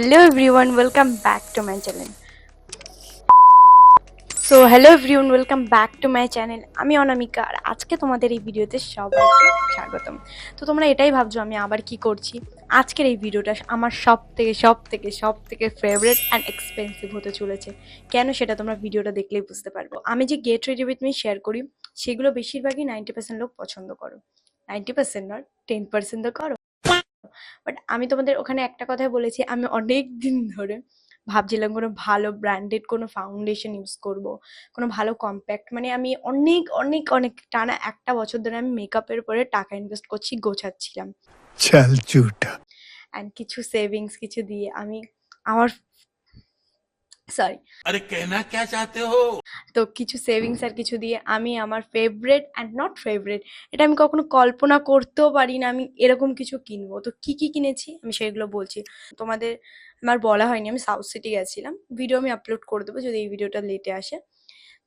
hello everyone, welcome back to my channel. So hello everyone welcome back to my channel আমি অনামিকা আর আজকে তোমাদের এই ভিডিওতে সবাইকে স্বাগতম। তো তোমরা এটাই ভাবছ, আমি আবার কি করছি? আজকের এই ভিডিওটা আমার সব থেকে সব থেকে সব থেকে ফেভারিট অ্যান্ড এক্সপেন্সিভ হতে চলেছে। কেন সেটা তোমরা ভিডিওটা দেখলেই বুঝতে পারবে। আমি যে get ready with me share করি, সেগুলো বেশিরভাগই নাইনটি পার্সেন্ট লোক পছন্দ করো। Ninety percent not ten percent তো করো। বাট আমি তোমাদের ওখানে একটা কথা বলেছি আমি অনেক দিন ধরে ভাবছিলাম কোনো ভালো ব্র্যান্ডেড কোনো ফাউন্ডেশন ইউজ করব কোনো ভালো কম্প্যাক্ট মানে আমি অনেক অনেক অনেক টানা একটা বছর ধরে আমি মেকআপের পরে টাকা ইনভেস্ট করছি গোছাচ্ছিলাম। চাল চুটা অ্যান্ড কিছু সেভিংস কিছু দিয়ে আমি আমার সরি আরে কেনা কে চাতে হো? তো কিছু সেভিংস আর কিছু দিয়ে আমি আমার ফেভারিট এন্ড নট ফেভারিট এটা আমি কখনো কল্পনা করতেও পারি না আমি এরকম কিছু কিনবো। তো কি কি কিনেছি আমি সেগুলো বলছি। তোমাদের আমার বলা হয়নি আমি সাউথ সিটি গেছিলাম। ভিডিও আমি আপলোড করে দেবো যদি এই ভিডিওটা লেটে আসে।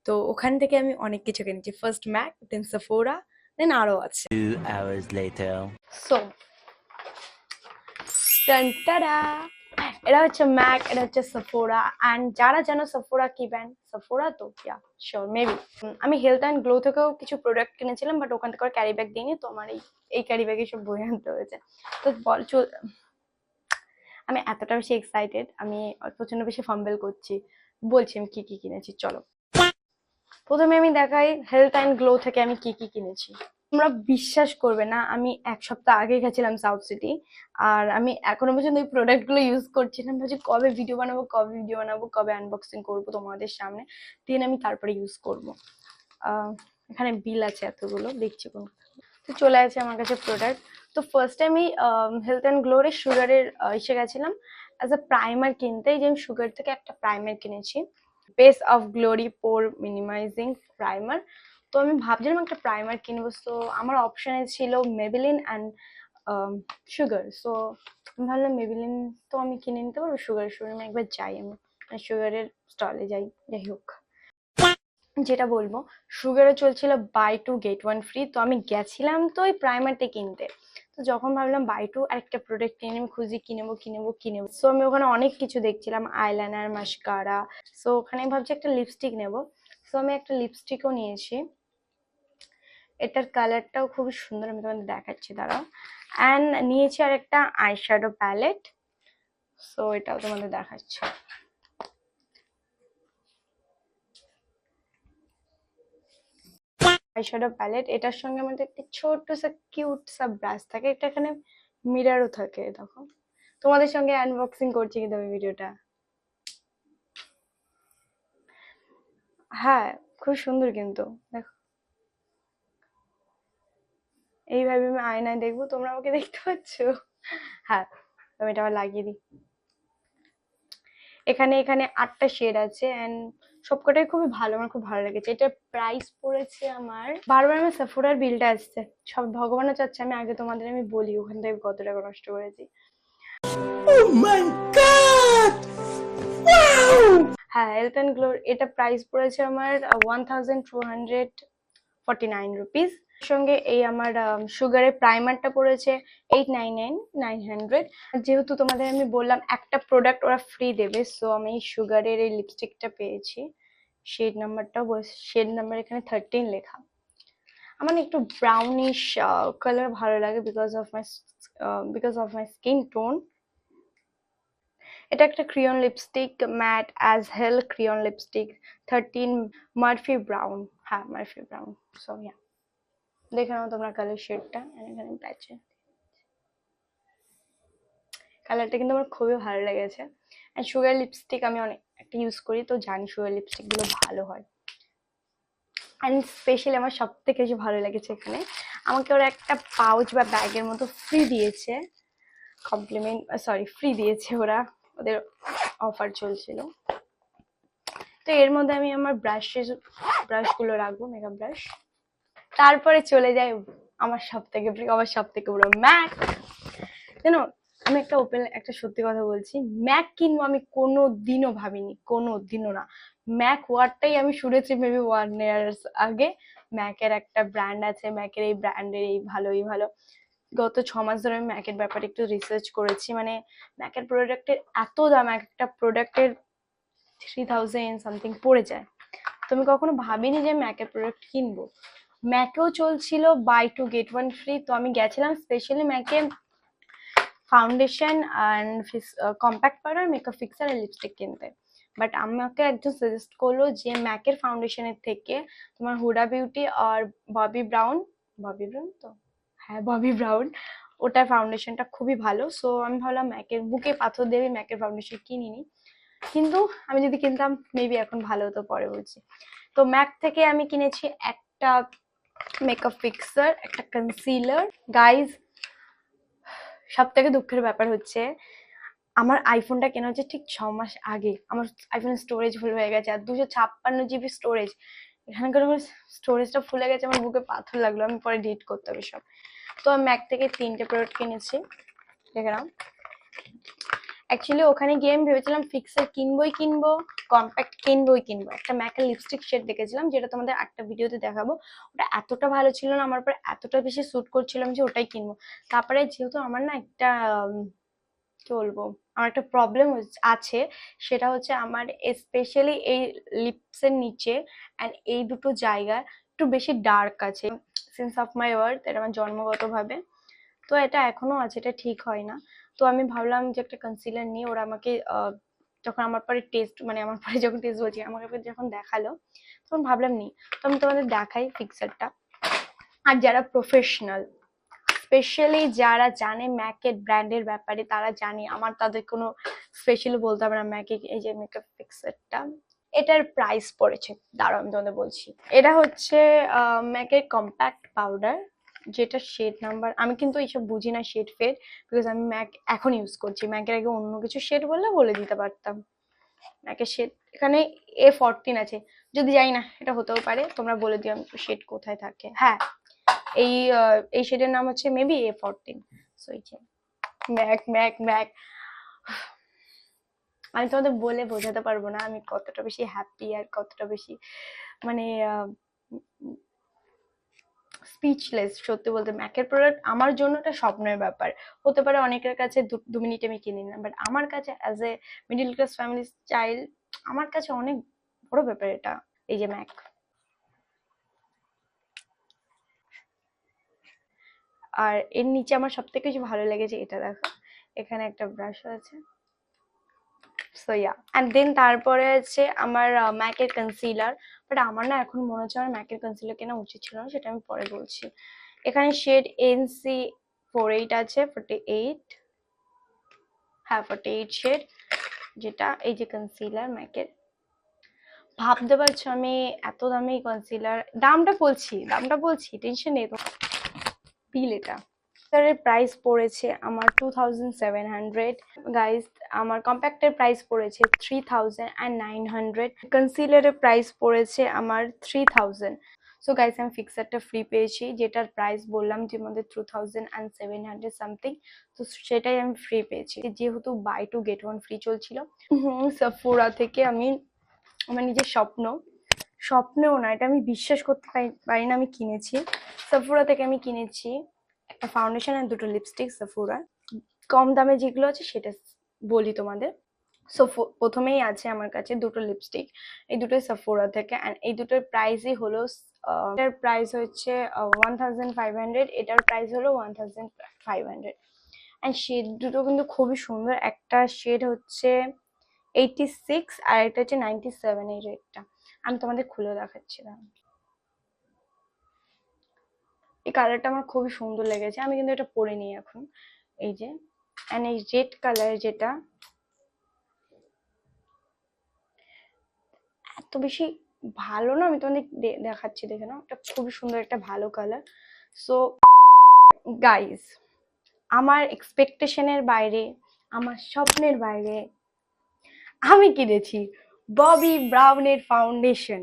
তো ওখান থেকে আমি অনেক কিছু কিনেছি। ফার্স্ট ম্যাক দেন সাফোরা দেন আরও আছে। সো টান এটা হচ্ছে ম্যাক এটা হচ্ছে সফোরা অ্যান্ড যারা জানো সফোরা কি ব্র্যান্ড সফোরা তো ইয়া শিওর মেবি আমি হেলথ অ্যান্ড গ্লো থেকেও কিছু প্রোডাক্ট কিনেছিলাম বাট ওখান থেকে ক্যারি ব্যাগ দিইনি তো আমার এই এই ক্যারি ব্যাগে সব বই আনতে হয়েছে। তো বল, চল, আমি এতটা বেশি এক্সাইটেড আমি প্রচণ্ড বেশি ফাম্বেল করছি, বলছি আমি কী কী কিনেছি, চলো। প্রথমে আমি দেখাই হেলথ অ্যান্ড গ্লো থেকে আমি কি কি কিনেছি। তোমরা বিশ্বাস করবে না, আমি এক সপ্তাহ আগে গেছিলাম সাউথ সিটি আর আমি এখনও পর্যন্ত এই প্রোডাক্টগুলো ইউজ করছিলাম ভাবছি কবে ভিডিও বানাবো, কবে ভিডিও বানাবো, কবে আনবক্সিং করব তোমাদের সামনে দিন আমি তারপরে ইউজ করব। এখানে বিল আছে এতগুলো, দেখছি কোন। তো চলে আছে আমার কাছে প্রোডাক্ট তো ফার্স্টে আমি হেলথ অ্যান্ড গ্লোরের সুগারের এসে গেছিলাম। অ্যাজ এ প্রাইমার কিনতে, এই যে আমি সুগার থেকে একটা প্রাইমার কিনেছি। Base of glory pore minimising primer তো আমি ভাবছিলাম একটা প্রাইমার কিনবো। তো আমার অপশনে ছিল মেবিলিন অ্যান্ড সুগার সো আমি ভাবলাম মেবিলিন তো আমি কিনে নিতে পারব। সুগার শোরুমে একবার যাই আমি। সুগারের স্টলে যাই যাই হোক। যেটা বলব সুগারে চলছিল buy two get one free তো আমি গেছিলাম তো ওই প্রাইমারটা কিনতে। তো যখন ভাবলাম, বাই টু আরেকটা প্রোডাক্ট কিনে আমি খুঁজি কিনেবো কিনেবো কিনেবো সো আমি ওখানে অনেক কিছু দেখছিলাম আইলাইনার মাস্কারা সো ওখানে ভাবছি একটা লিপস্টিক নেব। সো আমি একটা লিপস্টিকও নিয়েছি। এটার কালারটাও খুবই সুন্দর, আমি তোমাদের দেখাচ্ছি, দাঁড়াও। অ্যান্ড নিয়েছি আর একটা আইশ্যাডো প্যালেট সো এটাও তোমাদের দেখাচ্ছি। আইশ্যাডো প্যালেট এটার সঙ্গে আমাদের একটা ছোট্ট সা কিউট সা ব্রাশ থাকে, এটা এখানে মিরারও থাকে, দেখো। তোমাদের সঙ্গে আনবক্সিং করছি কিন্তু আমি ভিডিওটা। হ্যাঁ খুব সুন্দর কিন্তু, দেখো। এইভাবে আমি আয়নায় দেখব, তোমরা আমাকে দেখতে পাচ্ছ? হ্যাঁ আমি এটা আবার লাগিয়ে দিই। এখানে এখানে আটটা শেড আছে অ্যান্ড সবকটাই খুবই ভালো আমার খুব ভালো লেগেছে। এটার প্রাইস পড়েছে আমার বারবার আমার সাফোরার বিলটা আসছে। সব ভগবানও চাচ্ছে আমি আগে তোমাদের আমি বলি ওখান থেকে কত টাকা নষ্ট করেছি। হ্যাঁ হেলথ অ্যান্ড গ্লোর এটা প্রাইস পড়েছে আমার one thousand two hundred forty nine rupees সঙ্গে এই আমার সুগারের প্রাইমারটা পড়েছে eight nine nine nine hundred যেহেতু তোমাদের আমি বললাম একটা প্রোডাক্ট ওরা ফ্রি দেবে সো আমি সুগারের এই লিপস্টিকটা পেয়েছি। শেড নাম্বারটাও শেড নাম্বার এখানে থার্টিন লেখা। আমার একটু ব্রাউনিশ কালার ভালো লাগে because of my because of my skin tone এটা একটা crayon lipstick matte as hell crayon lipstick thirteen Murphy brown হ্যাঁ মার্ফি ব্রাউন সো ইয়া দেখে নাও তোমরা কালার শেডটা এখানে প্যাচে কালারটা কিন্তু আমার খুবই ভালো লেগেছে। অ্যান্ড সুগার লিপস্টিক আমি অনেক একটা ইউজ করি, তো জানি সুগার লিপস্টিকগুলো ভালো হয়। অ্যান্ড স্পেশালি আমার সব থেকে বেশি ভালো লেগেছে এখানে। আমাকে ওরা একটা পাউচ বা ব্যাগের মতো ফ্রি দিয়েছে। কমপ্লিমেন্ট সরি ফ্রি দিয়েছে ওরা। ওদের অফার চলছিল। তো এর মধ্যে আমি আমার ব্রাশের ব্রাশগুলো রাখব মেকআপ ব্রাশ তারপরে চলে যাই আমার সব থেকে প্রিয়, আমার সব থেকে বড় ম্যাক। জানো, আমি একটা ওপেন একটা সত্যি কথা বলছি, ম্যাক কিনবো আমি কোনো দিনও ভাবিনি কোনো দিনও না। ম্যাক ওয়ার্ডটাই আমি শুনেছি মেবি ওয়ান ইয়ার্স আগে। ম্যাকের একটা ব্র্যান্ড আছে, ম্যাকের এই ব্র্যান্ডের এই ভালো এই ভালো। গত ছ মাস ধরে আমি ম্যাকের ব্যাপারে একটু রিসার্চ করেছি মানে ম্যাকের প্রোডাক্টের এত দাম, এক একটা প্রোডাক্টের থ্রি থাউজেন্ড সামথিং পড়ে যায়। তো আমি কখনো ভাবিনি যে ম্যাকের প্রোডাক্ট কিনবো। ম্যাকেও চলছিল buy two get one free তো আমি গেছিলাম specially ম্যাকে foundation and compact powder makeup fixer R lipstick কিনতে। বাট আমাকে একজন সাজেস্ট করল যে ম্যাকের ফাউন্ডেশনের থেকে তোমার হুডা বিউটি আর ববি ব্রাউন ববি ব্রাউন তো? হ্যাঁ ববি ব্রাউন ওটার ফাউন্ডেশনটা খুবই ভালো। সো আমি ভাবলাম ম্যাকের বুকে পাথর দেবে ম্যাকের ফাউন্ডেশন কিনিনি কিন্তু আমি যদি কিনতাম মেবি এখন ভালো হতো, পরে বলছি। তো ম্যাক থেকে আমি কিনেছি একটা মেকআপ ফিক্সার একটা কনসিলার গাইজ সব থেকে দুঃখের ব্যাপার হচ্ছে, আমার আইফোনটা কেনা হচ্ছে ঠিক ছ মাস আগে। আমার আইফোনের স্টোরেজ ফুল হয়ে গেছে আর দুশো ছাপ্পান্ন জিবি স্টোরেজ এখানকার স্টোরেজটা ফুলে গেছে, আমার বুকে পাথর লাগল, আমি পরে ডিট করতে হবে সব। তো আমি ম্যাক থেকে তিনটে প্রোডাক্ট কিনেছি। দেখে নাও। অ্যাকচুয়ালি ওখানে গিয়ে আমি ভেবেছিলাম ফিক্সার কিনবই কিনবো কম্প্যাক্ট কিনবই কিনবো। একটা ম্যাকের লিপস্টিক শেড দেখেছিলাম, যেটা তোমাদের একটা ভিডিওতে দেখাবো। ওটা এতটা ভালো ছিল না, আমার পরে এতটা বেশি স্যুট করছিলাম যে ওটাই কিনবো। তারপরে যেহেতু আমার না একটা কি বলব, আমার একটা প্রবলেম আছে, সেটা হচ্ছে আমার স্পেশালি এই লিপসের নিচে অ্যান্ড এই দুটো জায়গা একটু বেশি ডার্ক আছে সেন্স অফ মাই ওয়ার্থ এটা আমার জন্মগতভাবে। তো এটা এখনও আছে, এটা ঠিক হয় না। তো আমি ভাবলাম যে একটা কনসিলার নিয়ে ওরা আমাকে যখন আমার পরে টেস্ট মানে আমার পরে যখন টেস্ট বলছি, আমাকে যখন দেখাল, তখন ভাবলাম নি, তো আমি তোমাদের দেখাই ফিক্সারটা আর যারা প্রফেশনাল স্পেশালি যারা জানে ম্যাকের ব্র্যান্ডের ব্যাপারে, তারা জানে, আমার তাদের কোনো স্পেশালি বলতে হবে না, ম্যাকে এই যে মেকআপ ফিক্সারটা এটার প্রাইস পড়েছে, দাঁড়াও আমি তোমাদের বলছি। এটা হচ্ছে ম্যাকের কম্প্যাক্ট পাউডার যেটা শেড নাম্বার আমি কিন্তু এইসব বুঝি না শেড ফেড বিকজ আমি ম্যাক এখন ইউজ করছি। ম্যাকের আগে অন্য কিছু শেড বললে বলে দিতে পারতাম। ম্যাকের শেড এখানে এ ফরটিন আছে। যদি যাই না, এটা হতেও পারে, তোমরা বলে দিও আমি শেড কোথায় থাকে। হ্যাঁ এই এই শেডের নাম হচ্ছে মেবি এ ফরটিন সো এই ম্যাক ম্যাক ম্যাক। আমি তোমাদের বলে বোঝাতে পারব না, আমি কতটা বেশি হ্যাপি আর কতটা বেশি মানে স্পিচলেস সত্যি বলতে ম্যাকের প্রোডাক্ট আমার জন্য একটা স্বপ্নের ব্যাপার। হতে পারে অনেকের কাছে দু- মিনিটে আমি কিনি না বাট আমার কাছে as a middle class family child আমার কাছে অনেক বড় ব্যাপার এটা, এই যে ম্যাক। আর এর নিচে আমার সব থেকে কিছু ভালো লেগেছে এটা দেখো, এখানে একটা ব্রাশ আছে। সো ইয়া অ্যান্ড দেন তারপরে আছে আমার ম্যাকের কনসিলার বাট আমার না এখন মনে হচ্ছে আমার ম্যাকের কনসিলার কেনা উচিত ছিল না, সেটা আমি পরে বলছি। এখানে শেড এনসি ফোর এইট আছে ফোর্টি এইট হ্যাঁ ফোর্টি এইট শেড যেটা এই যে কনসিলার ম্যাকের ভাবতে পারছ আমি এত দামি কনসিলার দামটা বলছি দামটা বলছি টেনশন নেই বিল এটা। এর প্রাইস পড়েছে আমার টু থাউজেন্ড সেভেন হান্ড্রেড আমার কম্প্যাক্টের প্রাইস পড়েছে three thousand and nine hundred কনসিলারের price পড়েছে আমার থ্রি থাউজেন্ড সো গাইস আমি ফিক্সারটা ফ্রি পেয়েছি, যেটার প্রাইস বললাম যে আমাদের two thousand and seven hundred something তো সেটাই আমি ফ্রি পেয়েছি। যেহেতু buy two get one free চলছিল। সাফোরা থেকে আমি আমার নিজের স্বপ্ন, স্বপ্নেও না, এটা আমি বিশ্বাস করতে পারি না আমি কিনেছি। সাফোরা থেকে আমি কিনেছি। একটা ফাউন্ডেশন আর দুটো লিপস্টিক সাফোরার কম দামে যেগুলো আছে সেটা বলি তোমাদের। সো প্রথমেই আছে আমার কাছে দুটো লিপস্টিক এই দুটোই সাফোরা থেকে অ্যান্ড এই দুটোর প্রাইসই হলো এটার প্রাইস হচ্ছে ওয়ান থাউজেন্ড ফাইভ হান্ড্রেড এটার প্রাইস হলো one thousand five hundred and shade দুটো কিন্তু খুবই সুন্দর। একটা শেড হচ্ছে এইটি সিক্স আর একটা হচ্ছে নাইনটি সেভেন এই রেটটা আমি তোমাদের খুলে দেখাচ্ছি দাঁড়াও। এই কালারটা আমার খুবই সুন্দর লেগেছে। আমি কিন্তু এটা পরে নিই এখন। এই যে এই রেড কালার যেটা, এত বেশি ভালো না? আমি তোমাদের দেখাচ্ছি, দেখে নাও। এটা খুবই সুন্দর, একটা ভালো কালার সো গাইস আমার এক্সপেকটেশনের বাইরে, আমার স্বপ্নের বাইরে, আমি কিনেছি ববি ব্রাউনের ফাউন্ডেশন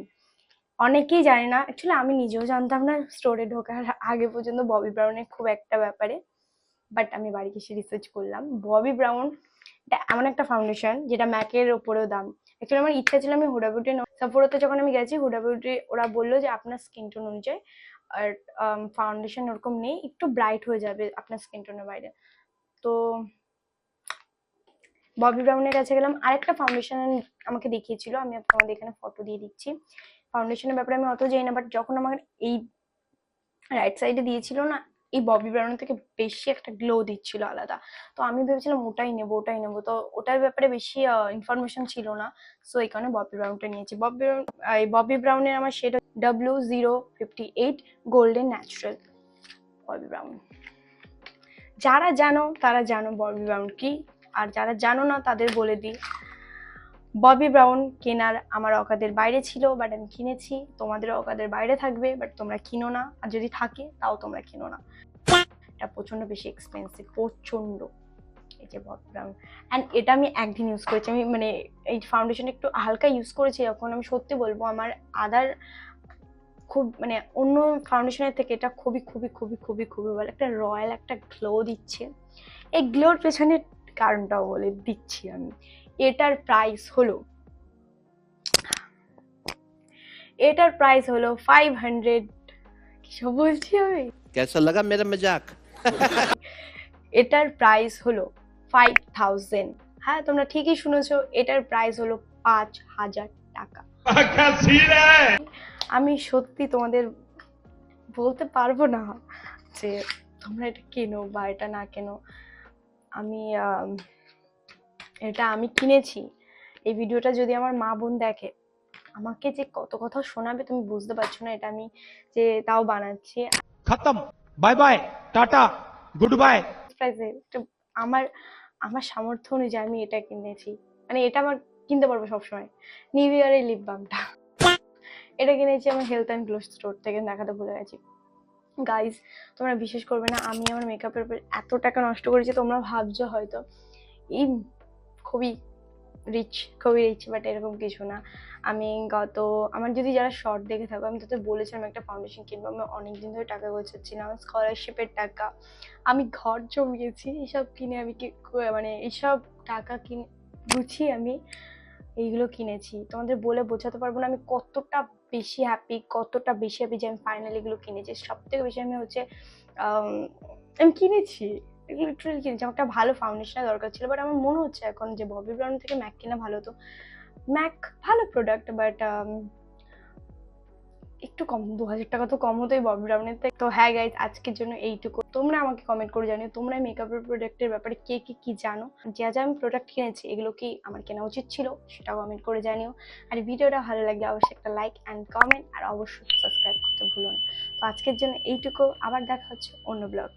অনেকেই জানে না অ্যাকচুয়ালি আমি নিজেও জানতাম না স্টোরে ঢোকার আগে পর্যন্ত ববি ব্রাউনের খুব একটা ব্যাপারে বাট আমি বাড়ি এসে রিসার্চ করলাম। ববি ব্রাউন এমন একটা ফাউন্ডেশন যেটা ম্যাকের ওপরেও দাম। অ্যাকচুয়ালি আমার ইচ্ছা ছিল আমি হুডা বিউটি সাফোরাতে যখন আমি গেছি হুডা বিউটি ওরা বলল যে আপনার স্কিন টোন অনুযায়ী আর ফাউন্ডেশন ওরকম নেই, একটু ব্রাইট হয়ে যাবে আপনার স্কিন টোনের বাইরে। তো ববি ব্রাউনের কাছে গেলাম। আরেকটা ফাউন্ডেশন আমাকে দেখিয়েছিল, আমি আপনাদের এখানে ফটো দিয়ে দিচ্ছি। ফাউন্ডেশনের ব্যাপারে আমি অত জানি না বাট যখন আমার এই রাইট সাইডে দিয়েছিল না, এই ববি ব্রাউন থেকে বেশি একটা গ্লো দিচ্ছিল আলাদা। তো আমি ভেবেছিলাম ওটাই নেব ওটাই নেব। তো ওটার ব্যাপারে বেশি ইনফরমেশন ছিল না। সো এই কারণে ববি ব্রাউনটা নিয়েছি। ববি ব্রাউন এই ববি ব্রাউনের আমার সেটা W zero fifty eight golden natural Bobbi Brown যারা জানো, তারা জানো ববি ব্রাউন কি। আর যারা জানো না, তাদের বলে দিই। ববি ব্রাউন কেনার আমার অকাদের বাইরে ছিল বাট আমি কিনেছি। তোমাদের অকাদের বাইরে থাকবে বাট তোমরা কিনো না। আর যদি থাকে, তাও তোমরা কিনো না। এটা প্রচণ্ড বেশি এক্সপেন্সিভ প্রচণ্ড এই যে ববি ব্রাউন অ্যান্ড এটা আমি একদিন ইউজ করেছি। আমি মানে এই ফাউন্ডেশন একটু হালকা ইউজ করেছি, এখন আমি সত্যি বলব আমার আদার খুব মানে অন্য ফাউন্ডেশনের থেকে এটা খুবই খুবই খুবই খুবই খুবই ভালো। একটা রয়্যাল একটা গ্লো দিচ্ছে। এই গ্লোর পেছনে কারণটাও বলে দিচ্ছি আমি। এটার প্রাইস হলো। এটার প্রাইস হলো ফাইভ হান্ড্রেড কিসব বলছি আমি? কেসা লাগা মেরা মজাক এটার প্রাইস হলো ফাইভ থাউজেন্ড হ্যাঁ তোমরা ঠিকই শুনেছো এটার প্রাইস হলো পাঁচ হাজার টাকা। আমি সত্যি তোমাদের বলতে পারব না যে তোমরা এটা কেনো বা এটা না কেনো। আমি এটা আমি কিনেছি। এই ভিডিওটা যদি আমার মা বোন দেখে আমাকে যে কত কথা শোনাবে তুমি বুঝতে পারছ না এটা আমি যে তাও বানাচ্ছি। খতম। Bye bye tata good bye আমার আমার সামর্থ্য অনুযায়ী আমি এটা কিনেছি। মানে এটা আমার কিনতে পারব সবসময়। নিউ ইয়ারের লিপ বামটা এটা কিনেছি আমার হেলথ অ্যান্ড গ্লো স্টোর থেকে দেখাতে ভুলে গেছি। গাইজ তোমরা বিশ্বাস করবে না আমি আমার মেকআপের উপর এত টাকা নষ্ট করেছি তোমরা ভাবছ হয়তো এই খুবই রিচ খুবই রিচ বাট এরকম কিছু না। আমি গত, আমার যদি যারা শর্ট দেখে থাকো, আমি তোদের বলেছিলাম একটা ফাউন্ডেশন কিনবো। আমি অনেকদিন ধরে টাকা গোছাচ্ছিলাম আমার স্কলারশিপের টাকা। আমি ঘর জমিয়েছি এইসব কিনে আমি কি মানে এইসব টাকা কিনে, গুছিয়ে আমি এইগুলো কিনেছি। তোমাদের বলে বোঝাতে পারব না, আমি কতটা বেশি হ্যাপি কতটা বেশি হ্যাপি যে আমি ফাইনালি এগুলো কিনেছি। সব থেকে বেশি আমি হচ্ছে আমি কিনেছি। লিটারালি কিনেছি আমার একটা ভালো ফাউন্ডেশনের দরকার ছিল বাট আমার মনে হচ্ছে এখন যে ববি ব্রাউন থেকে ম্যাক কেনা ভালো তো ম্যাক ভালো প্রোডাক্ট বাট একটু কম, দু হাজার টাকা তো কম হতোই ববি ব্রাউনের তো হ্যাঁ গাইজ আজকের জন্য এইটুকু। তোমরা আমাকে কমেন্ট করে জানিও, তোমরা মেকআপের প্রোডাক্টের ব্যাপারে কে কি কি জানো? যা যা আমি প্রোডাক্ট কিনেছি, এগুলো কি আমার কেনা উচিত ছিল, সেটাও কমেন্ট করে জানিও। আর ভিডিওটা ভালো লাগলে অবশ্যই একটা লাইক অ্যান্ড কমেন্ট আর অবশ্যই সাবস্ক্রাইব করতে ভুলো না। তো আজকের জন্য এইটুকু, আবার দেখা হচ্ছে অন্য ব্লগ